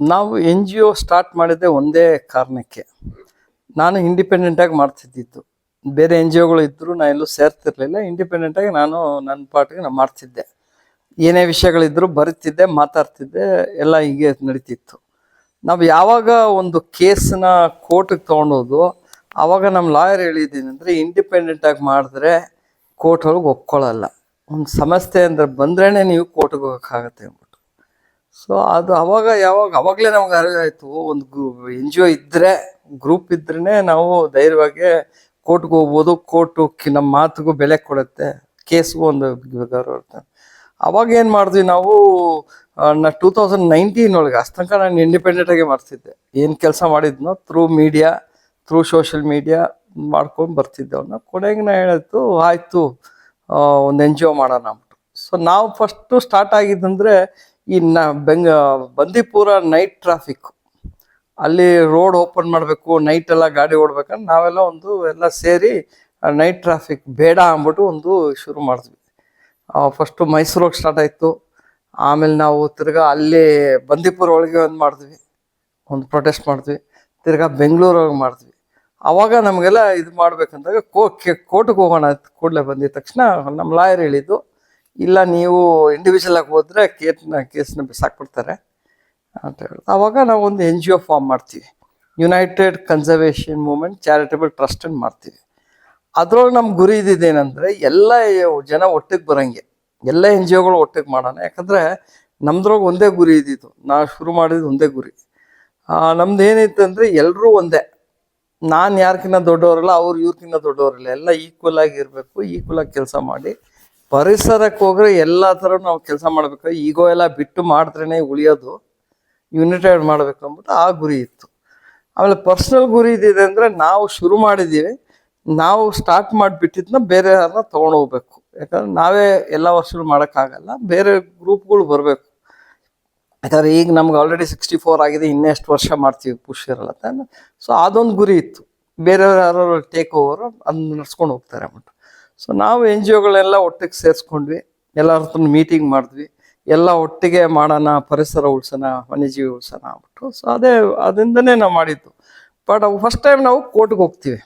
ನಾವು N G ಒ start ಮಾಡಿದ್ದೆ ಒಂದೇ ಕಾರಣಕ್ಕೆ. ನಾನು ಇಂಡಿಪೆಂಡೆಂಟಾಗಿ ಮಾಡ್ತಿದ್ದಿದ್ದು. ಬೇರೆ ಎನ್ ಜಿ ಒಗಳು ಇದ್ದರೂ ನಾನು ಎಲ್ಲೂ ಸೇರ್ತಿರ್ಲಿಲ್ಲ. ಇಂಡಿಪೆಂಡೆಂಟಾಗಿ ನಾನು ನನ್ನ ಪಾಟಿಗೆ ನಾನು ಮಾಡ್ತಿದ್ದೆ. ಏನೇ ವಿಷಯಗಳಿದ್ದರೂ ಬರೀತಿದ್ದೆ, ಮಾತಾಡ್ತಿದ್ದೆ, ಎಲ್ಲ ಹೀಗೆ ನಡೀತಿತ್ತು. ನಾವು ಯಾವಾಗ ಒಂದು ಕೇಸನ್ನ ಕೋರ್ಟಿಗೆ ತೊಗೊಂಡೋದು ಆವಾಗ ನಮ್ಮ ಲಾಯರ್ ಹೇಳಿದ್ದೀನಿ ಅಂದರೆ ಇಂಡಿಪೆಂಡೆಂಟಾಗಿ ಮಾಡಿದ್ರೆ ಕೋರ್ಟ್ ಒಳಗೆ ಒಪ್ಕೊಳ್ಳಲ್ಲ. ಒಂದು ಸಮಸ್ಯೆ ಅಂದರೆ ಬಂದ್ರೇ ನೀವು ಕೋರ್ಟ್ಗೆ ಹೋಗೋಕ್ಕಾಗತ್ತೆ ಅಂದ್ಬಿಟ್ಟು. ಸೊ ಅದು ಅವಾಗ, ಯಾವಾಗ, ಅವಾಗಲೇ ನಮ್ಗೆ ಅರಿವಾಯಿತು ಒಂದು ಗ್ರೂ ಎನ್ ಜಿ ಒ ಇದ್ದರೆ ಗ್ರೂಪ್ ಇದ್ರೇ ನಾವು ಧೈರ್ಯವಾಗಿ ಕೋರ್ಟ್ಗೆ ಹೋಗ್ಬೋದು. ಕೋರ್ಟು ನಮ್ಮ ಮಾತಿಗೂ ಬೆಲೆ ಕೊಡುತ್ತೆ. ಕೇಸ್ಗೂ ಒಂದು ಗೌರವ ಅವಾಗ ಏನು ಮಾಡಿದ್ವಿ ನಾವು ನಾ ಟೂ ತೌಸಂಡ್ ನೈನ್ಟೀನ್ ಒಳಗೆ ಅಷ್ಟಂಕ ನಾನು ಇಂಡಿಪೆಂಡೆಂಟಾಗಿ ಮಾಡ್ತಿದ್ದೆ. ಏನು ಕೆಲಸ ಮಾಡಿದ್ನೋ through media through social media ಮಾಡ್ಕೊಂಡು ಬರ್ತಿದ್ದೆ ಅವನ್ನ ಕೊನೆಗೆ ನಾ ಹೇಳಿತ್ತು ಆಯಿತು ಒಂದು ಎನ್ ಜಿ ಒ ಮಾಡೋಣ ಅಂದ್ಬಿಟ್ಟು. ಸೊ ನಾವು ಫಸ್ಟು ಸ್ಟಾರ್ಟ್ ಆಗಿದ್ದಂದರೆ ಈ ನ ಬೆಂಗ, ಬಂದೀಪುರ ನೈಟ್ ಟ್ರಾಫಿಕ್ ಅಲ್ಲಿ ರೋಡ್ ಓಪನ್ ಮಾಡಬೇಕು ನೈಟ್ ಎಲ್ಲ ಗಾಡಿ ಓಡ್ಬೇಕಂದ್ರೆ ನಾವೆಲ್ಲ ಒಂದು ಎಲ್ಲ ಸೇರಿ ನೈಟ್ ಟ್ರಾಫಿಕ್ ಬೇಡ ಅಂದ್ಬಿಟ್ಟು ಒಂದು ಶುರು ಮಾಡಿದ್ವಿ. ಫಸ್ಟು ಮೈಸೂರಿಗೆ ಸ್ಟಾರ್ಟ್ ಆಯಿತು. ಆಮೇಲೆ ನಾವು ತಿರ್ಗಾ ಅಲ್ಲಿ ಬಂದೀಪುರ ಒಳಗೆ ಒಂದು ಮಾಡಿದ್ವಿ. ಒಂದು ಪ್ರೊಟೆಸ್ಟ್ ಮಾಡಿದ್ವಿ. ತಿರ್ಗಾ ಬೆಂಗಳೂರೊಳಗೆ ಮಾಡಿದ್ವಿ. ಅವಾಗ ನಮಗೆಲ್ಲ ಇದು ಮಾಡ್ಬೇಕಂದಾಗ ಕೋ ಕೋರ್ಟ್ಗೆ ಹೋಗೋಣ ಕೂಡಲೇ ಬಂದಿದ ತಕ್ಷಣ ನಮ್ಮ ಲಾಯರ್ ಹೇಳಿದ್ದು ಇಲ್ಲ, ನೀವು ಇಂಡಿವಿಜುವಲ್ ಆಗಿ ಹೋದ್ರೆ ಕೇಸ್ನ ಕೇಸ್ನ ಬಿಸಾಕ್ಬಿಡ್ತಾರೆ ಅಂತ ಹೇಳಿದ್ರು ಆವಾಗ ನಾವು ಒಂದು ಎನ್ ಜಿ ಒ ಫಾರ್ಮ್ ಮಾಡ್ತೀವಿ. United conservation movement charitable trust ಅಂತ ಮಾಡ್ತೀವಿ. ಅದ್ರೊಳಗೆ ನಮ್ಮ ಗುರಿ ಇದ್ದಿದ್ದೇನೆಂದರೆ ಎಲ್ಲ ಜನ ಒಟ್ಟಿಗೆ ಬರೋಂಗೆ. ಎಲ್ಲ ಎನ್ ಜಿ ಒಗಳು ಒಟ್ಟಿಗೆ ಮಾಡೋಣ. ಯಾಕಂದರೆ ನಮ್ದ್ರೊಳಗೆ ಒಂದೇ ಗುರಿ ಇದ್ದಿತ್ತು ನಾವು ಶುರು ಮಾಡಿದ್ದು ಒಂದೇ ಗುರಿ. ನಮ್ದು ಏನಿತ್ತು ಅಂದರೆ ಎಲ್ಲರೂ ಒಂದೇ. ನಾನು ಯಾರ್ಕಿನ್ನ ದೊಡ್ಡವರಲ್ಲ ಅವ್ರು ಇವ್ರಕ್ಕಿಂತ ದೊಡ್ಡವರಲ್ಲ ಎಲ್ಲ ಈಕ್ವಲ್ ಆಗಿರಬೇಕು ಈಕ್ವಲ್ ಆಗಿ ಕೆಲಸ ಮಾಡಿ. ಪರಿಸರಕ್ಕೆ ಹೋಗ್ರೆ ಎಲ್ಲ ಥರ ನಾವು ಕೆಲಸ ಮಾಡಬೇಕು ಈಗೋ ಎಲ್ಲ ಬಿಟ್ಟು ಮಾಡಿದ್ರೇ ಉಳಿಯೋದು. ಯುನಿಟೆಡ್ ಮಾಡಬೇಕು ಅಂದ್ಬಿಟ್ಟು ಆ ಗುರಿ ಇತ್ತು. ಆಮೇಲೆ ಪರ್ಸ್ನಲ್ ಗುರಿ ಇದಿದೆ ಅಂದರೆ ನಾವು ಶುರು ಮಾಡಿದ್ದೀವಿ. ನಾವು ಸ್ಟಾರ್ಟ್ ಮಾಡಿಬಿಟ್ಟಿದ್ನ ಬೇರೆ ಯಾರನ್ನ ತೊಗೊಂಡು ಹೋಗ್ಬೇಕು. ಯಾಕಂದ್ರೆ ನಾವೇ ಎಲ್ಲ ವರ್ಷಗಳು ಮಾಡೋಕ್ಕಾಗಲ್ಲ. ಬೇರೆ ಗ್ರೂಪ್ಗಳು ಬರಬೇಕು. ಯಾಕಂದ್ರೆ ಈಗ ನಮ್ಗೆ ಆಲ್ರೆಡಿ ಸಿಕ್ಸ್ಟಿ ಫೋರ್ ಆಗಿದೆ ಇನ್ನೆಷ್ಟು ವರ್ಷ ಮಾಡ್ತೀವಿ ಪುಷ್ ಇರಲ್ಲ ಸೊ ಅದೊಂದು ಗುರಿ ಇತ್ತು. ಬೇರೆಯವ್ರು ಯಾರು ಟೇಕ್ ಓವರ್ ಅದನ್ನ ನಡ್ಸ್ಕೊಂಡು ಹೋಗ್ತಾರೆ ಅಂದ್ಬಿಟ್ಟು. ಸೊ ನಾವು ಎನ್ ಜಿ ಒಗಳೆಲ್ಲ ಒಟ್ಟಿಗೆ ಸೇರಿಸ್ಕೊಂಡ್ವಿ. ಎಲ್ಲರ ಹತ್ರ ಮೀಟಿಂಗ್ ಮಾಡಿದ್ವಿ. ಎಲ್ಲ ಒಟ್ಟಿಗೆ ಮಾಡೋಣ, ಪರಿಸರ ಉಳಿಸೋಣ, ವನ್ಯಜೀವಿ ಉಳಿಸೋಣ ಅಂದ್ಬಿಟ್ಟು. ಸೊ ಅದೇ ಅದರಿಂದನೇ ನಾವು ಮಾಡಿದ್ದು. ಬಟ್ ಫಸ್ಟ್ ಟೈಮ್ ನಾವು ಕೋರ್ಟ್ಗೆ ಹೋಗ್ತೀವಿ.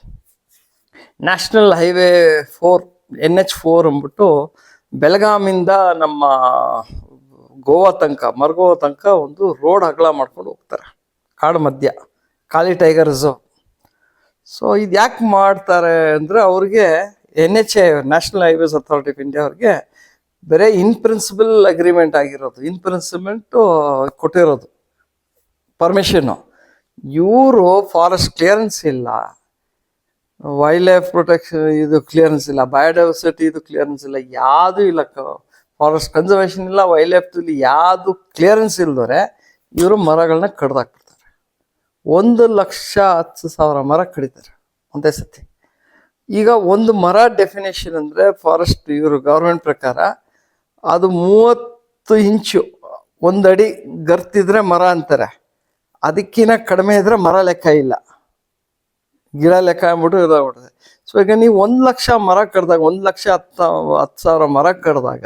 National highway four N H four ಅಂದ್ಬಿಟ್ಟು ಬೆಳಗಾಮಿಂದ ನಮ್ಮ ಗೋವಾ ತನಕ, ಮರ್ಗೋವಾ ತನಕ ಒಂದು ರೋಡ್ ಅಗಲ ಮಾಡ್ಕೊಂಡು ಹೋಗ್ತಾರೆ. ಕಾಡು ಮಧ್ಯ ಖಾಲಿ ಟೈಗರ್ ರಿಸರ್ವ್ ಸೊ ಇದು ಯಾಕೆ ಮಾಡ್ತಾರೆ ಅಂದರೆ ಅವ್ರಿಗೆ N H I national highways authority of India ಅವ್ರಿಗೆ ಬರೀ ಇನ್ ಪ್ರಿನ್ಸಿಪಲ್ ಅಗ್ರಿಮೆಂಟ್ ಆಗಿರೋದು. ಇನ್ ಪ್ರಿನ್ಸಿಪಲ್ಮೆಂಟು ಕೊಟ್ಟಿರೋದು. ಪರ್ಮಿಷನ್ನು ಇವರು ಫಾರೆಸ್ಟ್ ಕ್ಲಿಯರೆನ್ಸ್ ಇಲ್ಲ. ವೈಲ್ಡ್ ಲೈಫ್ ಪ್ರೊಟೆಕ್ಷನ್ ಇದು ಕ್ಲಿಯರೆನ್ಸ್ ಇಲ್ಲ. ಬಯೋಡೈವರ್ಸಿಟಿ ಇದು ಕ್ಲಿಯರೆನ್ಸ್ ಇಲ್ಲ. ಯಾವುದೂ ಇಲ್ಲ. ಫಾರೆಸ್ಟ್ ಕನ್ಸರ್ವೇಷನ್ ಇಲ್ಲ. ವೈಲ್ಡ್ ಲೈಫ್ ಇಲ್ಲಿ. ಯಾವುದು ಕ್ಲಿಯರೆನ್ಸ್ ಇಲ್ದೋರೆ ಇವರು ಮರಗಳನ್ನ ಕಡ್ದಾಕ್ಬಿಡ್ತಾರೆ. ಒಂದು ಲಕ್ಷ ಹತ್ತು ಸಾವಿರ ಮರ ಕಡಿತಾರೆ ಒಂದೇ ಸತಿ. ಈಗ ಒಂದು ಮರ ಡೆಫಿನೇಷನ್ ಅಂದರೆ ಫಾರೆಸ್ಟ್ ಇವರು ಗೌರ್ಮೆಂಟ್ ಪ್ರಕಾರ ಅದು ಮೂವತ್ತು ಇಂಚು ಒಂದು ಅಡಿ ಗರ್ತಿದ್ರೆ ಮರ ಅಂತಾರೆ. ಅದಕ್ಕಿಂತ ಕಡಿಮೆ ಇದ್ರೆ ಮರ ಲೆಕ್ಕ ಇಲ್ಲ. ಗಿಡ ಲೆಕ್ಕ ಅಂದ್ಬಿಟ್ಟು ಇದಾಗ್ಬಿಡುತ್ತೆ. ಸೊ ಈಗ ನೀವು ಒಂದು ಲಕ್ಷ ಮರ ಕಡ್ದಾಗ ಒಂದು ಲಕ್ಷ ಹತ್ತು ಹತ್ತು ಸಾವಿರ ಮರ ಕಡ್ದಾಗ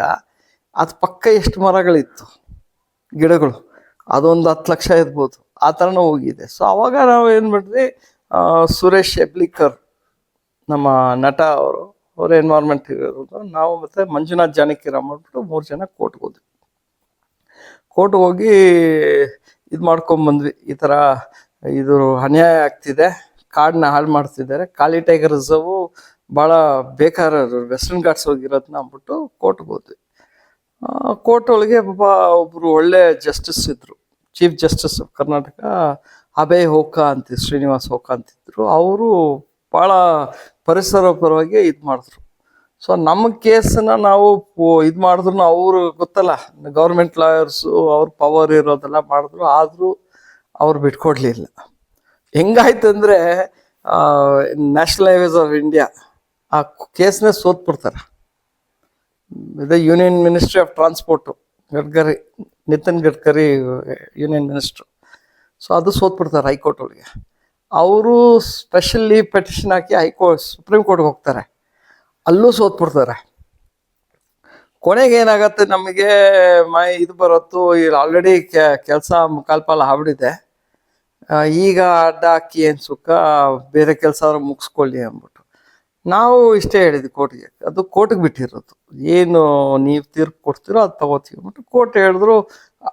ಅದು ಪಕ್ಕ ಎಷ್ಟು ಮರಗಳಿತ್ತು? ಗಿಡಗಳು. ಅದೊಂದು ಹತ್ತು ಲಕ್ಷ ಇರ್ಬೋದು. ಆ ಥರನೂ ಹೋಗಿದೆ. ಸೊ ಅವಾಗ ನಾವು ಏನು ಮಾಡಿದ್ವಿ? ಸುರೇಶ್ ಹೆಬ್ಲಿಕರ್ ನಮ್ಮ ನಟ ಅವರು, ಅವ್ರ ಎನ್ವೈರ್ಮೆಂಟ್ ಇರೋದು ನಾವು ಮತ್ತೆ ಮಂಜುನಾಥ್ ಜಾನಕಿರಾಮ್ ಅಂದ್ಬಿಟ್ಟು ಮೂರು ಜನ ಕೋರ್ಟ್ಗೆ ಹೋದ್ವಿ. ಕೋರ್ಟ್ಗೆ ಹೋಗಿ ಇದು ಮಾಡ್ಕೊಂಬಂದ್ವಿ ಈ ಥರ ಇದು ಅನ್ಯಾಯ ಆಗ್ತಿದೆ. ಕಾಡನ್ನ ಹಾಳು ಮಾಡ್ತಿದ್ದಾರೆ. ಕಾಲಿ ಟೈಗರ್ ರಿಸರ್ವು ಭಾಳ ಬೇಕಾರ ವೆಸ್ಟರ್ನ್ ಘಾಟ್ಸ್ ಹೋಗಿರೋದನ್ನ ಅಂದ್ಬಿಟ್ಟು ಕೋರ್ಟ್ಗೆ ಹೋದ್ವಿ. ಕೋರ್ಟ್ ಒಳಗೆ ಪಾಪ ಒಬ್ಬರು ಒಳ್ಳೆ ಜಸ್ಟಿಸ್ ಇದ್ದರು chief justice of Karnataka Abhay Oka ಅಂತ, ಶ್ರೀನಿವಾಸ್ ಹೋಕಾ ಅಂತಿದ್ರು. ಅವರು ಭಾಳ ಪರಿಸರ ಪರವಾಗಿ ಇದು ಮಾಡಿದ್ರು. ಸೊ ನಮ್ಮ ಕೇಸನ್ನ ನಾವು ಇದು ಮಾಡಿದ್ರು ಅವರು ಗೊತ್ತಲ್ಲ ಗೌರ್ಮೆಂಟ್ ಲಾಯರ್ಸು ಅವ್ರ ಪವರ್ ಇರೋದೆಲ್ಲ ಮಾಡಿದ್ರು, ಆದರೂ ಅವ್ರು ಬಿಟ್ಕೊಡ್ಲಿಲ್ಲ. ಹೆಂಗಾಯ್ತು ಅಂದರೆ ನ್ಯಾಷನಲ್ ಹೈವೇಸ್ ಆಫ್ ಇಂಡಿಯಾ ಆ ಕೇಸ್ನೇ ಸೋತ್ಬಿಡ್ತಾರೆ. ಇದೇ union ministry of transport Gadkari, Nitin Gadkari union minister so ಅದು ಸೋತ್ಬಿಡ್ತಾರೆ ಹೈಕೋರ್ಟ್ ಒಳಗೆ. ಅವರು ಸ್ಪೆಷಲಿ ಪೆಟಿಷನ್ ಹಾಕಿ ಹೈಕೋರ್ಟ್ ಸುಪ್ರೀಂ ಕೋರ್ಟ್ಗೆ ಹೋಗ್ತಾರೆ. ಅಲ್ಲೂ ಸೋತ್ಬಿಡ್ತಾರೆ. ಕೊನೆಗೆ ಏನಾಗತ್ತೆ ನಮಗೆ ಮೈ ಇದು ಬರುತ್ತೋ ಇಲ್ಲಿ ಆಲ್ರೆಡಿ ಕೆಲಸ ಮುಖಾಲ್ಪಾಲ ಆ, ಈಗ ಅಡ್ಡ ಹಾಕಿ ಏನು ಸುಖ ಬೇರೆ ಕೆಲಸ ಆದ್ರೂ ಮುಗಿಸ್ಕೊಳ್ಳಿ ಅಂದ್ಬಿಟ್ಟು. ನಾವು ಇಷ್ಟೇ ಹೇಳಿದ್ವಿ ಕೋರ್ಟ್ಗೆ. ಅದು ಕೋರ್ಟ್ಗೆ ಬಿಟ್ಟಿರೋದು. ಏನು ನೀವು ತೀರ್ಪು ಕೊಡ್ತೀರೋ ಅದು ತಗೋತೀವಿ ಅಂದ್ಬಿಟ್ಟು ಕೋರ್ಟ್ ಹೇಳಿದ್ರು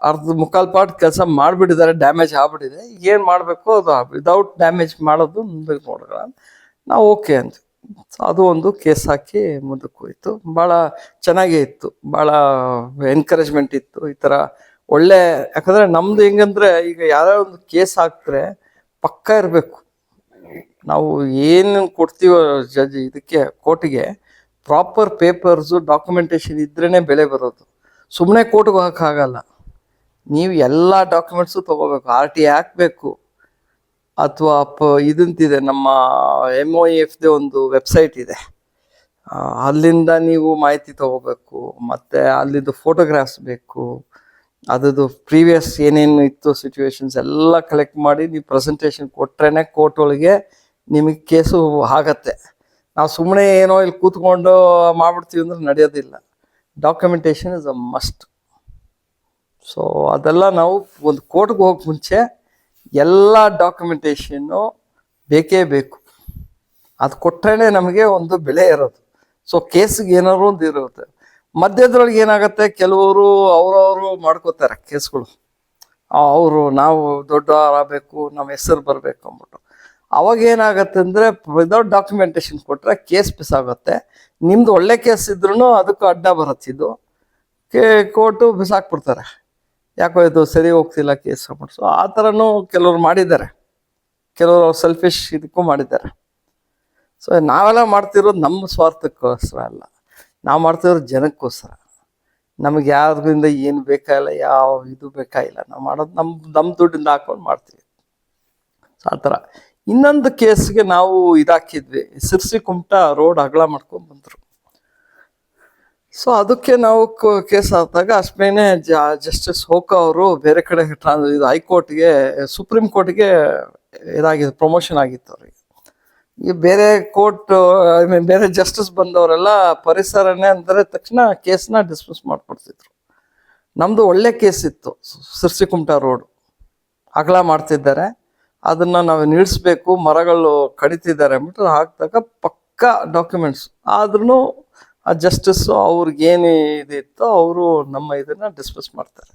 ಅರ್ಧ ಮುಕ್ಕಾಲು ಪಾರ್ಟ್ ಕೆಲಸ ಮಾಡಿಬಿಟ್ಟಿದ್ದಾರೆ ಡ್ಯಾಮೇಜ್ ಆಗ್ಬಿಟ್ಟಿದೆ. ಏನು ಮಾಡಬೇಕು ಅದು ವಿದೌಟ್ ಡ್ಯಾಮೇಜ್ ಮಾಡೋದು ಮುಂದಕ್ಕೆ ನೋಡೋಣ ನಾವು ಓಕೆ ಅಂತ ಅದು ಒಂದು ಕೇಸ್ ಹಾಕಿ ಮುಂದಕ್ಕೆ ಹೋಯ್ತು. ಭಾಳ ಚೆನ್ನಾಗೇ ಇತ್ತು. ಭಾಳ ಎನ್ಕರೇಜ್ಮೆಂಟ್ ಇತ್ತು. ಈ ಥರ ಒಳ್ಳೆ, ಯಾಕಂದ್ರೆ ನಮ್ದು ಹೆಂಗಂದ್ರೆ ಈಗ ಯಾರೋ ಒಂದು ಕೇಸ್ ಹಾಕ್ತಾರೆ ಪಕ್ಕ ಇರಬೇಕು. ನಾವು ಏನು ಕೊಡ್ತೀವೋ ಜಡ್ಜ್ ಇದಕ್ಕೆ, ಕೋರ್ಟಿಗೆ ಪ್ರಾಪರ್ ಪೇಪರ್ಸು ಡಾಕ್ಯುಮೆಂಟೇಶನ್ ಇದ್ರೇ ಬೆಲೆ ಬರೋದು. ಸುಮ್ಮನೆ ಕೋರ್ಟ್ಗೆ ಹೋಗೋಕ್ಕಾಗಲ್ಲ ನೀವು ಎಲ್ಲ ಡಾಕ್ಯುಮೆಂಟ್ಸು ತೊಗೋಬೇಕು ಆರ್ ಟಿ ಹಾಕಬೇಕು. ಅಥವಾ ಪ ಇದಂತಿದೆ, ನಮ್ಮ ಎಂ ಒ ಎಫ್ದೇ ಒಂದು ವೆಬ್ಸೈಟ್ ಇದೆ. ಅಲ್ಲಿಂದ ನೀವು ಮಾಹಿತಿ ತಗೋಬೇಕು, ಮತ್ತು ಅಲ್ಲಿದ್ದು ಫೋಟೋಗ್ರಾಫ್ಸ್ ಬೇಕು ಅದರದ್ದು ಪ್ರೀವಿಯಸ್ ಏನೇನು ಇತ್ತು ಸಿಚುವೇಶನ್ಸ್ ಎಲ್ಲ ಕಲೆಕ್ಟ್ ಮಾಡಿ ನೀವು ಪ್ರೆಸೆಂಟೇಷನ್ ಕೊಟ್ರೇ ಕೋರ್ಟ್ ಒಳಗೆ ನಿಮಗೆ ಕೇಸು ಆಗತ್ತೆ. ನಾವು ಸುಮ್ಮನೆ ಏನೋ ಇಲ್ಲಿ ಕೂತ್ಕೊಂಡು ಮಾಡ್ಬಿಡ್ತೀವಿ ಅಂದ್ರೆ ನಡೆಯೋದಿಲ್ಲ. Documentation is a must so ಅದೆಲ್ಲ ನಾವು ಒಂದು ಕೋರ್ಟ್ಗೆ ಹೋಗಕ್ಕೆ ಮುಂಚೆ ಎಲ್ಲ ಡಾಕ್ಯುಮೆಂಟೇಷನ್ನು ಬೇಕೇ ಬೇಕು. ಅದು ಕೊಟ್ಟರೆ ನಮಗೆ ಒಂದು ಬೆಲೆ ಇರೋದು. ಸೊ ಕೇಸಿಗೆ ಏನಾದ್ರು ಒಂದು ಇರುತ್ತೆ. ಮಧ್ಯದ್ರೊಳಗೆ ಏನಾಗುತ್ತೆ? ಕೆಲವರು ಅವರವರು ಮಾಡ್ಕೋತಾರೆ ಕೇಸ್ಗಳು. ಅವರು ನಾವು ದೊಡ್ಡವರಾಗಬೇಕು ನಮ್ಮ ಹೆಸರು ಬರಬೇಕು ಅಂದ್ಬಿಟ್ಟು. ಅವಾಗ ಏನಾಗುತ್ತೆ ಅಂದರೆ ವಿದೌಟ್ ಡಾಕ್ಯುಮೆಂಟೇಶನ್ ಕೊಟ್ಟರೆ ಕೇಸ್ ಪಿಸ್ ಆಗುತ್ತೆ. ನಿಮ್ದು ಒಳ್ಳೆ ಕೇಸ್ ಇದ್ರೂ ಅದಕ್ಕೂ ಅಡ್ಡ ಬರುತ್ತಿದ್ದು ಕೇ, ಕೋರ್ಟು ಬಿಸಾಕ್ಬಿಡ್ತಾರೆ ಯಾಕೋ ಇದು ಸರಿ ಹೋಗ್ತಿಲ್ಲ ಕೇಸ್ ಮಾಡಿಸು ಆ ಥರನೂ ಕೆಲವ್ರು ಮಾಡಿದ್ದಾರೆ. ಕೆಲವರು ಸೆಲ್ಫಿಶ್ ಇದಕ್ಕೂ ಮಾಡಿದ್ದಾರೆ. ಸೊ ನಾವೆಲ್ಲ ಮಾಡ್ತಿರೋದು ನಮ್ಮ ಸ್ವಾರ್ಥಕ್ಕೋಸ್ಕರ ಅಲ್ಲ. ನಾವು ಮಾಡ್ತಿರೋದು ಜನಕ್ಕೋಸ್ಕರ. ನಮಗೆ ಯಾರಿಂದ ಏನು ಬೇಕಾಗಿಲ್ಲ ಯಾವ ಇದು ಬೇಕಾಗಿಲ್ಲ ನಾವು ಮಾಡೋದು ನಮ್ಮ ನಮ್ಮ ದುಡ್ಡಿಂದ ಹಾಕೊಂಡು ಮಾಡ್ತೀವಿ. ಸೊ ಆ ಥರ. ಇನ್ನೊಂದು ಕೇಸ್ಗೆ ನಾವು ಇದಾಕಿದ್ವಿ. ಸಿರ್ಸಿ ಕುಮಟ ರೋಡ್ ಅಗಲ ಮಾಡ್ಕೊಂಡು ಬಂದರು. ಸೊ ಅದಕ್ಕೆ ನಾವು ಕೇಸ್ ಆದಾಗ ಅಷ್ಟೇನೆ ಜಸ್ಟಿಸ್ ಹೋಕಾ ಅವರು ಬೇರೆ ಕಡೆ ಟ್ರಾನ್ಸ್, ಇದು ಹೈಕೋರ್ಟ್ಗೆ ಸುಪ್ರೀಂ ಕೋರ್ಟ್ಗೆ ಇದಾಗಿದೆ ಪ್ರಮೋಷನ್ ಆಗಿತ್ತು ಅವ್ರಿಗೆ. ಈ ಬೇರೆ ಕೋರ್ಟ್, ಐ ಮೀನ್ ಬೇರೆ ಜಸ್ಟಿಸ್ ಬಂದವರೆಲ್ಲ ಪರಿಸರನೇ ಅಂದರೆ ತಕ್ಷಣ ಕೇಸ್ನ ಡಿಸ್ಮಿಸ್ ಮಾಡಿಕೊಡ್ತಿದ್ರು. ನಮ್ಮದು ಒಳ್ಳೆ ಕೇಸ್ ಇತ್ತು ಸಿರ್ಸಿಕುಮಟ ರೋಡ್ ಅಗಲ ಮಾಡ್ತಿದ್ದಾರೆ. ಅದನ್ನು ನಾವು ನಿಲ್ಲಿಸ್ಬೇಕು ಮರಗಳು ಕಡಿತಿದ್ದಾರೆ ಅಂದ್ಬಿಟ್ಟು ಹಾಕಿದಾಗ ಪಕ್ಕ ಡಾಕ್ಯುಮೆಂಟ್ಸ್ ಆದ್ರೂ ಆ ಜಸ್ಟಿಸ್ಸು ಅವ್ರಿಗೇನು ಇದಿತ್ತೋ ಅವರು ನಮ್ಮ ಇದನ್ನು ಡಿಸ್ಮಿಸ್ ಮಾಡ್ತಾರೆ.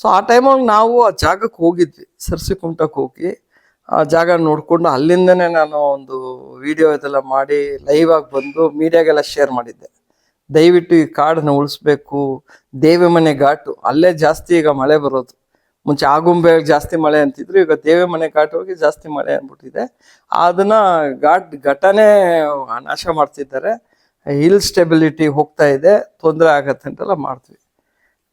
ಸೊ ಆ ಟೈಮಲ್ಲಿ ನಾವು ಆ ಜಾಗಕ್ಕೆ ಹೋಗಿದ್ವಿ ಸರ್ಸಿ ಕುಮಟಕ್ಕೆ ಹೋಗಿ. ಆ ಜಾಗ ನೋಡಿಕೊಂಡು ಅಲ್ಲಿಂದನೇ ನಾನು ಒಂದು ವಿಡಿಯೋ ಇದೆಲ್ಲ ಮಾಡಿ ಲೈವ್ ಆಗಿ ಬಂದು ಮೀಡಿಯಾಗೆಲ್ಲ ಶೇರ್ ಮಾಡಿದ್ದೆ. ದಯವಿಟ್ಟು ಈ ಕಾಡನ್ನ ಉಳಿಸ್ಬೇಕು ದೇವಿ ಮನೆ ಘಾಟು, ಅಲ್ಲೇ ಜಾಸ್ತಿ ಈಗ ಮಳೆ ಬರೋದು. ಮುಂಚೆ ಆಗುಂಬೆ ಜಾಸ್ತಿ ಮಳೆ ಅಂತಿದ್ರು, ಈಗ ದೇವಿ ಮನೆ ಘಾಟ್ ಹೋಗಿ ಜಾಸ್ತಿ ಮಳೆ ಅಂದ್ಬಿಟ್ಟಿದೆ. ಅದನ್ನ ಘಾಟ್ ಘಟನೆ ನಾಶ ಮಾಡ್ತಿದ್ದಾರೆ. ಹಿಲ್ ಸ್ಟೆಬಿಲಿಟಿ ಹೋಗ್ತಾ ಇದೆ, ತೊಂದರೆ ಆಗತ್ತೆ ಅಂತೆಲ್ಲ ಮಾಡ್ತೀವಿ.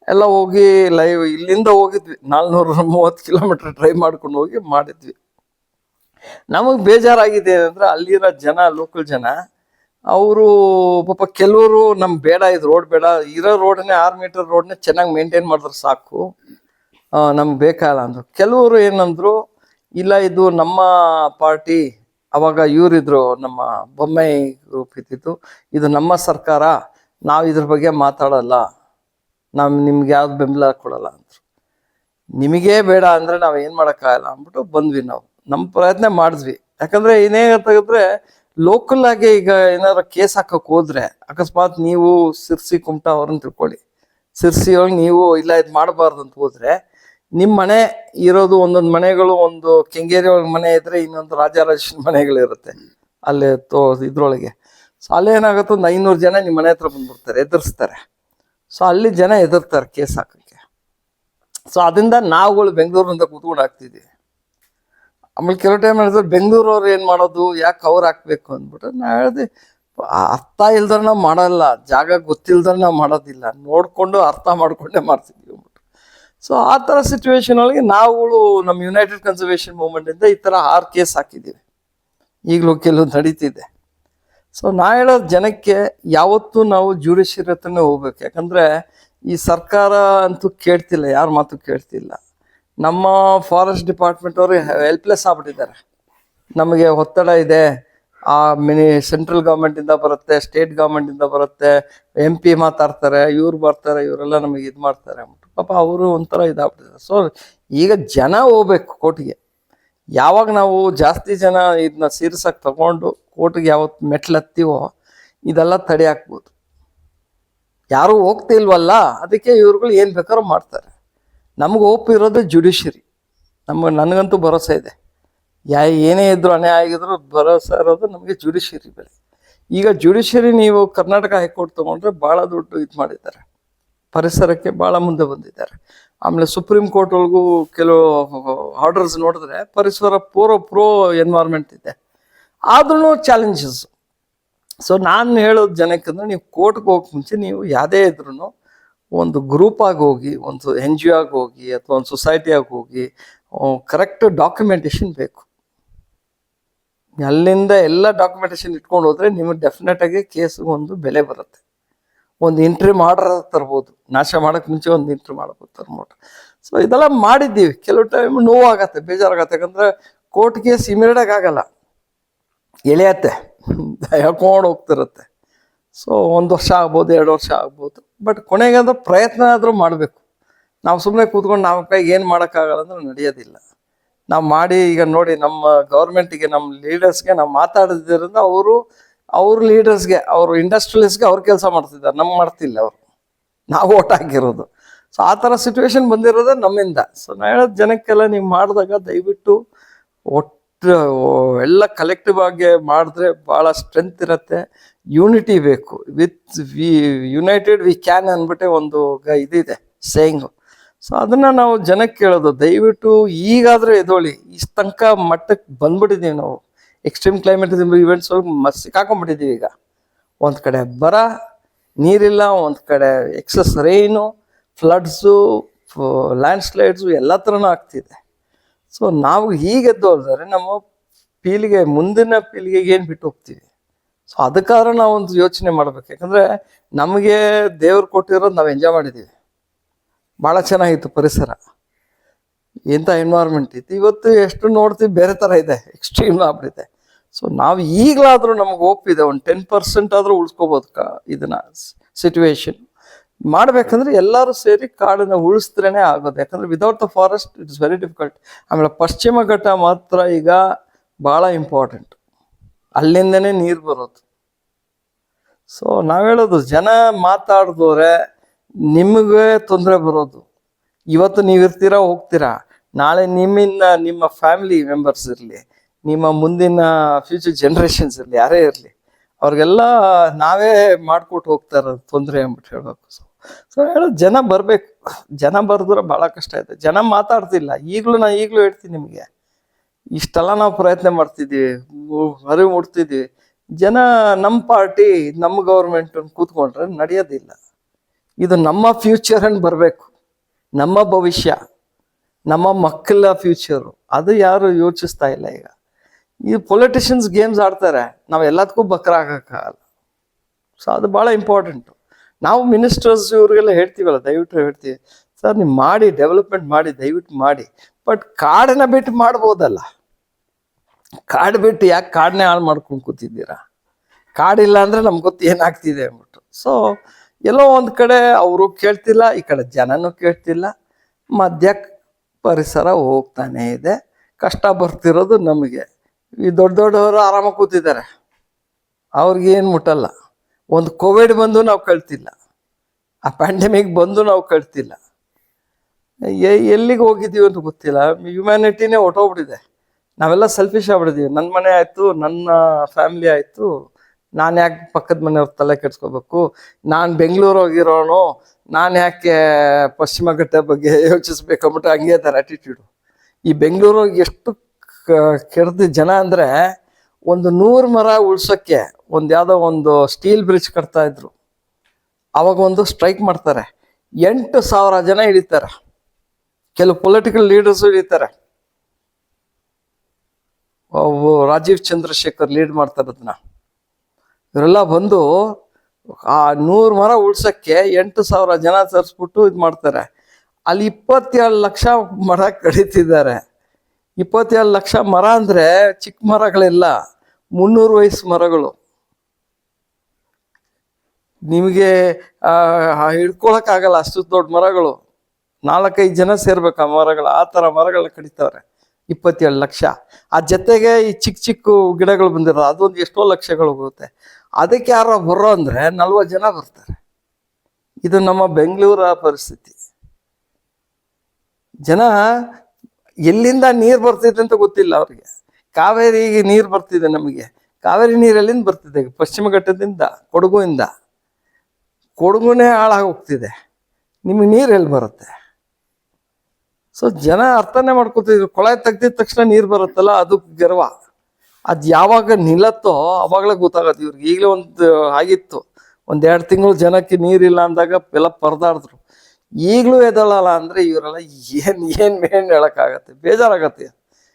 ಎಲ್ಲ ಹೋಗಿ ಲೈವ್ ಇಲ್ಲಿಂದ ಹೋಗಿದ್ವಿ. ನಾಲ್ನೂರ ಮೂವತ್ತು ಕಿಲೋಮೀಟರ್ ಡ್ರೈವ್ ಮಾಡ್ಕೊಂಡು ಹೋಗಿ ಮಾಡಿದ್ವಿ. ನಮಗೆ ಬೇಜಾರಾಗಿದೆ ಅಂದ್ರೆ ಅಲ್ಲಿರೋ ಜನ ಲೋಕಲ್ ಜನ, ಅವರು ಪಾಪ ಕೆಲವರು ನಮ್ಮ ಬೇಡ, ಇದು ರೋಡ್ ಬೇಡ, ಇರೋ ರೋಡ್ನೇ ಆರು ಮೀಟರ್ ರೋಡ್ನೇ ಚೆನ್ನಾಗಿ ಮೇಂಟೈನ್ ಮಾಡಿದ್ರೆ ಸಾಕು. ನಮ್ಗೆ ಬೇಕಾಗಲ್ಲ ಅಂದರು. ಕೆಲವರು ಏನಂದ್ರು, ಇಲ್ಲ ಇದು ನಮ್ಮ ಪಾರ್ಟಿ ಅವಾಗ ಇವರಿದ್ರು ನಮ್ಮ ಬೊಮ್ಮಾಯಿ ಗ್ರೂಪ್ ಇದ್ದಿತ್ತು. ಇದು ನಮ್ಮ ಸರ್ಕಾರ, ನಾವು ಇದ್ರ ಬಗ್ಗೆ ಮಾತಾಡಲ್ಲ. ನಾವು ನಿಮ್ಗೆ ಯಾವ್ದು ಬೆಂಬಲ ಕೊಡಲ್ಲ ಅಂದ್ರು. ನಿಮಗೇ ಬೇಡ ಅಂದ್ರೆ ನಾವು ಏನು ಮಾಡೋಕ್ಕಾಗಲ್ಲ ಅಂದ್ಬಿಟ್ಟು ಬಂದ್ವಿ ನಾವು. ನಮ್ಮ ಪ್ರಯತ್ನ ಮಾಡಿದ್ವಿ. ಯಾಕಂದ್ರೆ ಏನೇಗತ್ತಾಗಿದ್ರೆ ಲೋಕಲ್ ಆಗಿ ಈಗ ಏನಾದ್ರು ಕೇಸ್ ಹಾಕಕ್ ಹೋದ್ರೆ, ಅಕಸ್ಮಾತ್ ನೀವು ಸಿರ್ಸಿ ಕುಮಟಾ ಅವ್ರನ್ನ ತಿಳ್ಕೊಳ್ಳಿ. ಸಿರ್ಸಿ ಒಳಗೆ ನೀವು ಇಲ್ಲ ಇದು ಮಾಡಬಾರ್ದು ಅಂತ ಹೋದ್ರೆ ನಿಮ್ಮ ಮನೆ ಇರೋದು ಒಂದೊಂದು ಮನೆಗಳು, ಒಂದು ಕೆಂಗೇರಿ ಮನೆ ಇದ್ರೆ ಇನ್ನೊಂದು ರಾಜರಾಜೇಶ್ವರ ಮನೆಗಳಿರುತ್ತೆ ಅಲ್ಲಿ ತೋ ಇದ್ರೊಳಗೆ. ಸೊ ಅಲ್ಲಿ ಏನಾಗುತ್ತೆ ಒಂದು ಐನೂರು ಜನ ನಿಮ್ಮ ಮನೆ ಹತ್ರ ಬಂದ್ಬಿಡ್ತಾರೆ, ಎದುರಿಸ್ತಾರೆ. ಸೊ ಅಲ್ಲಿ ಜನ ಎದುರ್ತಾರೆ ಕೇಸ್ ಹಾಕಕ್ಕೆ. ಸೊ ಅದರಿಂದ ನಾವುಗಳು ಬೆಂಗಳೂರಿಂದ ಕೂತ್ಕೊಂಡು ಹಾಕ್ತಿದ್ವಿ ಆಮೇಲೆ ಕೆಲವು ಟೈಮ್ ಹೇಳಿದ್ರೆ ಬೆಂಗಳೂರವ್ರು ಏನು ಮಾಡೋದು, ಯಾಕೆ ಅವ್ರು ಹಾಕ್ಬೇಕು ಅಂದ್ಬಿಟ್ಟು ನಾ ಹೇಳಿದೆ ಅರ್ಥ ಇಲ್ದ್ರೆ ನಾವು ಮಾಡಲ್ಲ, ಜಾಗ ಗೊತ್ತಿಲ್ದ್ರೆ ನಾವು ಮಾಡೋದಿಲ್ಲ. ನೋಡಿಕೊಂಡು ಅರ್ಥ ಮಾಡಿಕೊಂಡೇ ಮಾಡ್ತಿದ್ವಿ. ಸೊ ಆ ಥರ ಸಿಚುವೇಶನ್ ನಾವುಗಳು ನಮ್ಮ ಯುನೈಟೆಡ್ ಕನ್ಸರ್ವೇಷನ್ ಮೂವ್ಮೆಂಟಿಂದ ಈ ಥರ ಆರು ಕೇಸ್ ಹಾಕಿದ್ದೀವಿ. ಈಗಲೂ ಕೆಲವು ನಡೀತಿದೆ. ಸೊ ನಾ ಹೇಳೋದು ಜನಕ್ಕೆ ಯಾವತ್ತೂ ನಾವು ಜ್ಯೂಡಿಷಿಯರ್ ಹತ್ರನೇ ಹೋಗ್ಬೇಕು. ಯಾಕಂದ್ರೆ ಈ ಸರ್ಕಾರ ಅಂತೂ ಕೇಳ್ತಿಲ್ಲ, ಯಾರ ಮಾತು ಕೇಳ್ತಿಲ್ಲ. ನಮ್ಮ ಫಾರೆಸ್ಟ್ ಡಿಪಾರ್ಟ್ಮೆಂಟ್ ಅವರು ಹೆಲ್ಪ್ಲೆಸ್ ಆಗ್ಬಿಟ್ಟಿದ್ದಾರೆ. ನಮಗೆ ಒತ್ತಡ ಇದೆ. ಆ ಮಿನಿ ಸೆಂಟ್ರಲ್ ಗೌರ್ಮೆಂಟಿಂದ ಬರುತ್ತೆ ಸ್ಟೇಟ್ ಗೌರ್ಮೆಂಟಿಂದ ಬರುತ್ತೆ ಎಂ ಪಿ ಮಾತಾಡ್ತಾರೆ, ಇವ್ರು ಬರ್ತಾರೆ, ಇವರೆಲ್ಲ ನಮಗೆ ಇದು ಮಾಡ್ತಾರೆ ಅಂದ್ಬಿಟ್ಟು ಪಾಪ ಅವರು ಒಂಥರ ಇದಾಗ್ಬಿಟ್ಟಿದೆ ಸೊ ಈಗ ಜನ ಹೋಗ್ಬೇಕು ಕೋರ್ಟಿಗೆ. ಯಾವಾಗ ನಾವು ಜಾಸ್ತಿ ಜನ ಇದನ್ನ ಸೀರಿಯಸ್ಸಾಗಿ ತಗೊಂಡು ಕೋರ್ಟ್ಗೆ ಯಾವತ್ತು ಮೆಟ್ಲು ಹತ್ತೀವೋ ಇದೆಲ್ಲ ತಡೆ ಹಾಕ್ಬೋದು. ಯಾರು ಹೋಗ್ತಿಲ್ವಲ್ಲ, ಅದಕ್ಕೆ ಇವ್ರುಗಳು ಏನು ಬೇಕಾದ್ರೂ ಮಾಡ್ತಾರೆ. ನಮ್ಗೆ ಹೋಪ್ ಜುಡಿಷರಿ ನಮ್ಗೆ, ನನಗಂತೂ ಭರೋಸೆ ಇದೆ. ಯಾ ಏನೇ ಇದ್ರು ಅನ್ಯಾಯ ಆಗಿದ್ರು ಭರೋಸೆ ಇರೋದು ನಮಗೆ ಜುಡಿಷರಿ ಬೆಲೆ ಈಗ ಜುಡಿಷರಿ ನೀವು ಕರ್ನಾಟಕ ಹೈಕೋರ್ಟ್ ತೊಗೊಂಡ್ರೆ ಭಾಳ ದೊಡ್ಡ ಇದು ಮಾಡಿದ್ದಾರೆ. ಪರಿಸರಕ್ಕೆ ಭಾಳ ಮುಂದೆ ಬಂದಿದ್ದಾರೆ. ಆಮೇಲೆ ಸುಪ್ರೀಂ ಕೋರ್ಟ್ ಒಳಗೂ ಕೆಲವು ಆರ್ಡರ್ಸ್ ನೋಡಿದ್ರೆ ಪರಿಸರ ಪೂರ್ವ ಪ್ರೋ ಎನ್ವೈರ್ಮೆಂಟ್ ಇದೆ. ಆದ್ರೂ ಚಾಲೆಂಜಸ್ ಸೊ ನಾನು ಹೇಳೋದು ಜನಕ್ಕೆ ಅಂದ್ರೆ ನೀವು ಕೋರ್ಟ್ಗೆ ಹೋಗಕ್ಕೆ ಮುಂಚೆ ನೀವು ಯಾವುದೇ ಇದ್ರೂ ಒಂದು ಗ್ರೂಪ್ ಆಗಿ ಹೋಗಿ, ಒಂದು ಎನ್ ಜಿ ಆಗಿ ಹೋಗಿ, ಅಥವಾ ಒಂದು ಸೊಸೈಟಿ ಆಗಿ ಹೋಗಿ ಕರೆಕ್ಟ್ ಡಾಕ್ಯುಮೆಂಟೇಶನ್ ಬೇಕು. ಅಲ್ಲಿಂದ ಎಲ್ಲ ಡಾಕ್ಯುಮೆಂಟೇಶನ್ ಇಟ್ಕೊಂಡು ಹೋದ್ರೆ ನಿಮಗೆ ಡೆಫಿನೆಟ್ ಆಗಿ ಕೇಸ್ಗೆ ಒಂದು ಬೆಲೆ ಬರುತ್ತೆ. ಒಂದು ಇಂಟ್ರಿ ಮಾಡ್ರ ತರ್ಬೋದು. ನಾಶ ಮಾಡೋಕ್ಕೆ ಮುಂಚೆ ಒಂದು ಇಂಟ್ರಿ ಮಾಡ್ಬೋದು ತರ್ಬೋದು. ಸೊ ಇದೆಲ್ಲ ಮಾಡಿದ್ದೀವಿ. ಕೆಲವು ಟೈಮ್ ನೋವಾಗತ್ತೆ, ಬೇಜಾರಾಗತ್ತೆ. ಯಾಕಂದರೆ ಕೋರ್ಟ್ ಕೇಸ್ ಇಮಿಡಿಯೇಟ್ ಆಗಲ್ಲ. ಎಳೆಯತ್ತೆ. ಹೇಳ್ಕೊಂಡು ಹೋಗ್ತಿರುತ್ತೆ. ಸೊ ಒಂದು ವರ್ಷ ಆಗ್ಬೋದು, ಎರಡು ವರ್ಷ ಆಗ್ಬೋದು. ಬಟ್ ಕೊನೆಗೆ ಅಂದ್ರೆ ಪ್ರಯತ್ನ ಆದರೂ ಮಾಡಬೇಕು. ನಾವು ಸುಮ್ಮನೆ ಕೂತ್ಕೊಂಡು ನಾವು ಕೈಗೆ ಏನು ಮಾಡೋಕ್ಕಾಗಲ್ಲ ಅಂದ್ರೆ ನಡೆಯೋದಿಲ್ಲ. ನಾವು ಮಾಡಿ ಈಗ ನೋಡಿ ನಮ್ಮ ಗೌರ್ಮೆಂಟಿಗೆ ನಮ್ಮ ಲೀಡರ್ಸ್ಗೆ ನಾವು ಮಾತಾಡಿದ್ರಿಂದ ಅವರು, ಅವ್ರ ಲೀಡರ್ಸ್ಗೆ ಅವರು ಇಂಡಸ್ಟ್ರಿಯಲಿಸ್ಟ್ಗೆ ಅವ್ರು ಕೆಲಸ ಮಾಡ್ತಿದ್ದಾರೆ. ನಮ್ಗೆ ಮಾಡ್ತಿಲ್ಲ ಅವರು. ನಾವು ಓಟ್ ಹಾಕಿರೋದು. ಸೊ ಆ ಥರ ಸಿಚುವೇಶನ್ ಬಂದಿರೋದೇ ನಮ್ಮಿಂದ. ಸೊ ನಾ ಹೇಳೋದು ಜನಕ್ಕೆಲ್ಲ ನೀವು ಮಾಡಿದಾಗ ದಯವಿಟ್ಟು ಒಟ್ಟು ಎಲ್ಲ ಕಲೆಕ್ಟಿವ್ ಆಗಿ ಮಾಡಿದ್ರೆ ಭಾಳ ಸ್ಟ್ರೆಂತ್ ಇರುತ್ತೆ. ಯೂನಿಟಿ ಬೇಕು. With we united we can ಅಂದ್ಬಿಟ್ಟೆ ಒಂದು ಇದಿದೆ. ಸೇಯಿಂಗು ಸೊ ಅದನ್ನ ನಾವು ಜನಕ್ಕೆ ಕೇಳೋದು, ದಯವಿಟ್ಟು ಈಗಾದರೂ ಎದೋಳಿ, ಇಷ್ಟು ತನಕ ಮಟ್ಟಕ್ಕೆ ಬಂದ್ಬಿಟ್ಟಿದ್ದೀವಿ ನಾವು. ಎಕ್ಸ್ಟ್ರೀಮ್ ಕ್ಲೈಮೇಟ್ ಇವೆಂಟ್ಸ್ ಒಳಗೆ ಸಿಕ್ಕಾಕೊಂಡ್ಬಿಟ್ಟಿದ್ದೀವಿ ಈಗ. ಒಂದು ಕಡೆ ಬರ, ನೀರಿಲ್ಲ, ಒಂದು ಕಡೆ excess rain floods landslides ಎಲ್ಲ ಥರನೂ ಆಗ್ತಿದೆ. ಸೊ ನಾವು ಹೀಗೆ ಎದ್ದೋಲ್ದರೆ ನಮ್ಮ ಪೀಳಿಗೆ ಮುಂದಿನ ಪೀಳಿಗೆಗೆ ಏನು ಬಿಟ್ಟು ಹೋಗ್ತೀವಿ? ಸೊ ಅದಕ್ಕಾದ್ರೆ ನಾವು ಒಂದು ಯೋಚನೆ ಮಾಡ್ಬೇಕು. ಯಾಕಂದರೆ ನಮಗೆ ದೇವ್ರು ಕೊಟ್ಟಿರೋದು ನಾವು ಎಂಜಾಯ್ ಮಾಡಿದ್ದೀವಿ ಭಾಳ ಚೆನ್ನಾಗಿತ್ತು ಪರಿಸರ. ಎಂಥ ಎನ್ವೈರ್ಮೆಂಟ್ ಇತ್ತು ಇವತ್ತು ಎಷ್ಟು ನೋಡ್ತೀವಿ ಬೇರೆ ಥರ ಇದೆ ಎಕ್ಸ್ಟ್ರೀಮ್ ಆಗ್ಬಿಟ್ಟಿದೆ ಸೊ ನಾವು ಈಗಲಾದರೂ ನಮ್ಗೆ ಒಪ್ಪಿದೆ ಒಂದು ಟೆನ್ ಪರ್ಸೆಂಟ್ ಆದರೂ ಉಳಿಸ್ಕೋಬೋದು ಕ ಇದನ್ನ ಸಿಚುವೇಶನ್ ಮಾಡಬೇಕಂದ್ರೆ ಎಲ್ಲರೂ ಸೇರಿ ಕಾಡನ್ನು ಉಳಿಸಿದ್ರೇ ಆಗೋದು. ಯಾಕಂದರೆ without the forest it's very difficult ಆಮೇಲೆ ಪಶ್ಚಿಮ ಘಟ್ಟ ಮಾತ್ರ ಈಗ ಭಾಳ ಇಂಪಾರ್ಟೆಂಟ್ ಅಲ್ಲಿಂದನೇ ನೀರು ಬರೋದು. ಸೊ ನಾವು ಹೇಳೋದು, ಜನ ಮಾತಾಡಿದವ್ರೆ ನಿಮಗೆ ತೊಂದರೆ ಬರೋದು. ಇವತ್ತು ನೀವು ಇರ್ತೀರಾ ಹೋಗ್ತೀರಾ? ನಾಳೆ ನಿಮ್ಮಿಂದ ನಿಮ್ಮ ಫ್ಯಾಮಿಲಿ ಮೆಂಬರ್ಸ್ ಇರಲಿ, ನಿಮ್ಮ ಮುಂದಿನ ಫ್ಯೂಚರ್ ಜನ್ರೇಷನ್ಸ್ ಇರಲಿ, ಯಾರೇ ಇರಲಿ, ಅವ್ರಿಗೆಲ್ಲ ನಾವೇ ಮಾಡ್ಕೊಟ್ಟು ಹೋಗ್ತಾ ಇರೋದು ತೊಂದರೆ ಅಂದ್ಬಿಟ್ಟು ಹೇಳಬೇಕು. ಸೊ ಸೊ ಹೇಳೋದು ಜನ ಬರಬೇಕು. ಜನ ಬರೆದ್ರೆ ಭಾಳ ಕಷ್ಟ ಇದೆ. ಜನ ಮಾತಾಡ್ತಿಲ್ಲ. ಈಗಲೂ ನಾನು ಈಗಲೂ ಹೇಳ್ತೀನಿ ನಿಮಗೆ. ಇಷ್ಟೆಲ್ಲ ನಾವು ಪ್ರಯತ್ನ ಮಾಡ್ತಿದ್ದೀವಿ. ಅರಿವು ಮುಡ್ತಿದ್ದೀವಿ. ಜನ ನಮ್ಮ ಪಾರ್ಟಿ ನಮ್ಮ ಗೌರ್ಮೆಂಟ್ ಕೂತ್ಕೊಂಡ್ರೆ ನಡೆಯೋದಿಲ್ಲ. ಇದು ನಮ್ಮ ಫ್ಯೂಚರ್ ಅಂತ ಬರಬೇಕು. ನಮ್ಮ ಭವಿಷ್ಯ, ನಮ್ಮ ಮಕ್ಕಳ ಫ್ಯೂಚರು ಅದು ಯಾರು ಯೋಚಿಸ್ತಾ ಇಲ್ಲ ಈಗ. ಈ ಪೊಲಿಟಿಷಿಯನ್ಸ್ ಗೇಮ್ಸ್ ಆಡ್ತಾರೆ. ನಾವು ಎಲ್ಲದಕ್ಕೂ ಬಕ್ರ ಹಾಕೋಕ್ಕಾಗಲ್ಲ ಸೊ ಅದು ಭಾಳ ಇಂಪಾರ್ಟೆಂಟು ನಾವು ಮಿನಿಸ್ಟರ್ಸ್ ಇವ್ರಿಗೆಲ್ಲ ಹೇಳ್ತೀವಲ್ಲ, ದಯವಿಟ್ಟು ಹೇಳ್ತೀವಿ. ಸರ್, ನೀವು ಮಾಡಿ ಡೆವಲಪ್ಮೆಂಟ್ ಮಾಡಿ, ದಯವಿಟ್ಟು ಮಾಡಿ. ಬಟ್ ಕಾಡನ್ನ ಬಿಟ್ಟು ಮಾಡ್ಬೋದಲ್ಲ. ಕಾಡು ಬಿಟ್ಟು ಯಾಕೆ ಕಾಡನ್ನೇ ಹಾಳು ಮಾಡ್ಕೊಂಡು ಕೂತಿದ್ದೀರಾ? ಕಾಡಿಲ್ಲ ಅಂದರೆ ನಮ್ಗೆ ಗೊತ್ತು ಏನಾಗ್ತಿದೆ ಅಂದ್ಬಿಟ್ಟು. ಸೊ ಎಲ್ಲೋ ಒಂದು ಕಡೆ ಅವರು ಕೇಳ್ತಿಲ್ಲ, ಈ ಕಡೆ ಜನನೂ ಕೇಳ್ತಿಲ್ಲ. ಮಧ್ಯ ಪರಿಸರ ಹೋಗ್ತಾನೇ ಇದೆ. ಕಷ್ಟ ಬರ್ತಿರೋದು ನಮಗೆ. ಈ ದೊಡ್ಡ ದೊಡ್ಡವರು ಆರಾಮಾಗಿ ಕೂತಿದ್ದಾರೆ. ಅವ್ರಿಗೇನು ಮುಟ್ಟಲ್ಲ. ಒಂದು ಕೋವಿಡ್ ಬಂದು ನಾವು ಕಳ್ತಿಲ್ಲ. ಆ ಪ್ಯಾಂಡಮಿಕ್ ಬಂದು ನಾವು ಕಳ್ತಿಲ್ಲ. ಎಲ್ಲಿಗೆ ಹೋಗಿದ್ದೀವಿ ಅಂತ ಗೊತ್ತಿಲ್ಲ. ಹ್ಯುಮ್ಯಾನಿಟಿನೇ ಹೊಟ್ಟೋಗ್ಬಿಟ್ಟಿದೆ ನಾವೆಲ್ಲ ಸೆಲ್ಫಿಶ್ ಆಗ್ಬಿಟ್ಟಿದ್ದೀವಿ ನನ್ನ ಮನೆ ಆಯಿತು, ನನ್ನ ಫ್ಯಾಮಿಲಿ ಆಯಿತು. ನಾನು ಯಾಕೆ ಪಕ್ಕದ ಮನೆಯವ್ರ ತಲೆ ಕೆಡ್ಸ್ಕೋಬೇಕು? ನಾನು ಬೆಂಗಳೂರು ಹೋಗಿರೋನು ನಾನು ಯಾಕೆ ಪಶ್ಚಿಮ ಘಟ್ಟ ಬಗ್ಗೆ ಯೋಚಿಸ್ಬೇಕಂಬಿಟ್ಟು ಹಂಗೆ ಇದ್ದಾರೆ ಆಟಿಟ್ಯೂಡು ಈ ಬೆಂಗಳೂರು ಎಷ್ಟು ಕೆಡ್ದ ಜನ ಅಂದರೆ ಒಂದು ನೂರು ಮರ ಉಳ್ಸೋಕ್ಕೆ ಒಂದು ಯಾವುದೋ ಒಂದು ಸ್ಟೀಲ್ ಬ್ರಿಡ್ಜ್ ಕಟ್ತಾ ಇದ್ರು. ಅವಾಗ ಒಂದು ಸ್ಟ್ರೈಕ್ ಮಾಡ್ತಾರೆ. ಎಂಟು ಸಾವಿರ ಜನ ಹಿಡಿತಾರೆ. ಕೆಲವು ಪೊಲಿಟಿಕಲ್ ಲೀಡರ್ಸು ಹಿಡಿತಾರೆ. ರಾಜೀವ್ ಚಂದ್ರಶೇಖರ್ ಲೀಡ್ ಮಾಡ್ತಾರೆ ಅದನ್ನ. ಇವರೆಲ್ಲ ಬಂದು ಆ ನೂರು ಮರ ಉಳ್ಸೋಕ್ಕೆ ಎಂಟು ಸಾವಿರ ಜನ ತರಿಸ್ಬಿಟ್ಟು ಇದು ಮಾಡ್ತಾರೆ. ಅಲ್ಲಿ ಇಪ್ಪತ್ತೇಳು ಲಕ್ಷ ಮರ ಕಡಿತಿದ್ದಾರೆ. ಇಪ್ಪತ್ತೇಳು ಲಕ್ಷ ಮರ ಅಂದರೆ ಚಿಕ್ಕ ಮರಗಳೆಲ್ಲ, ಮುನ್ನೂರು ವಯಸ್ಸು ಮರಗಳು. ನಿಮಗೆ ಹಿಡ್ಕೊಳಕ್ಕಾಗಲ್ಲ ಅಷ್ಟು ದೊಡ್ಡ ಮರಗಳು. ನಾಲ್ಕೈದು ಜನ ಸೇರ್ಬೇಕು ಆ ಮರಗಳು, ಆ ಥರ ಮರಗಳು ಕಡಿತಾರೆ ಇಪ್ಪತ್ತೇಳು ಲಕ್ಷ. ಆ ಜೊತೆಗೆ ಈ ಚಿಕ್ಕ ಚಿಕ್ಕ ಗಿಡಗಳು ಬಂದಿರೋ ಅದೊಂದು ಎಷ್ಟೋ ಲಕ್ಷಗಳು ಹೋಗುತ್ತೆ. ಅದಕ್ಕೆ ಯಾರೋ ಬರೋ ಅಂದರೆ ನಲ್ವತ್ತು ಜನ ಬರ್ತಾರೆ. ಇದು ನಮ್ಮ ಬೆಂಗಳೂರ ಪರಿಸ್ಥಿತಿ. ಜನ ಎಲ್ಲಿಂದ ನೀರು ಬರ್ತಿದೆ ಅಂತ ಗೊತ್ತಿಲ್ಲ ಅವ್ರಿಗೆ. ಕಾವೇರಿಗೆ ನೀರು ಬರ್ತಿದೆ ನಮಗೆ. ಕಾವೇರಿ ನೀರು ಎಲ್ಲಿಂದ ಬರ್ತಿದೆ? ಪಶ್ಚಿಮ ಘಟ್ಟದಿಂದ ಕೊಡಗುವಿಂದ ಕೊಡಗುನೇ ಹಾಳಾಗಿ ಹೋಗ್ತಿದೆ ನಿಮಗೆ ನೀರು ಎಲ್ಲಿ ಬರುತ್ತೆ? ಸೊ ಜನ ಅರ್ಥನೇ ಮಾಡ್ಕೊತಿದ್ರು ಕೊಳ ತೆಗ್ದಿದ ತಕ್ಷಣ ನೀರು ಬರುತ್ತಲ್ಲ, ಅದು ಗರ್ವ. ಅದು ಯಾವಾಗ ನಿಲ್ಲತ್ತೋ ಅವಾಗಲೇ ಗೊತ್ತಾಗತ್ತೆ. ಇವ್ರಿಗೆ ಈಗಲೇ ಒಂದು ಆಗಿತ್ತು. ಒಂದು ಎರಡು ತಿಂಗಳು ಜನಕ್ಕೆ ನೀರಿಲ್ಲ ಅಂದಾಗ ಎಲ್ಲ ಪರದಾಡಿದ್ರು. ಈಗಲೂ ಎದಳಲ್ಲ ಅಂದರೆ ಇವರೆಲ್ಲ ಏನು ಏನು ಏನು ಹೇಳೋಕ್ಕಾಗತ್ತೆ? ಬೇಜಾರಾಗತ್ತೆ.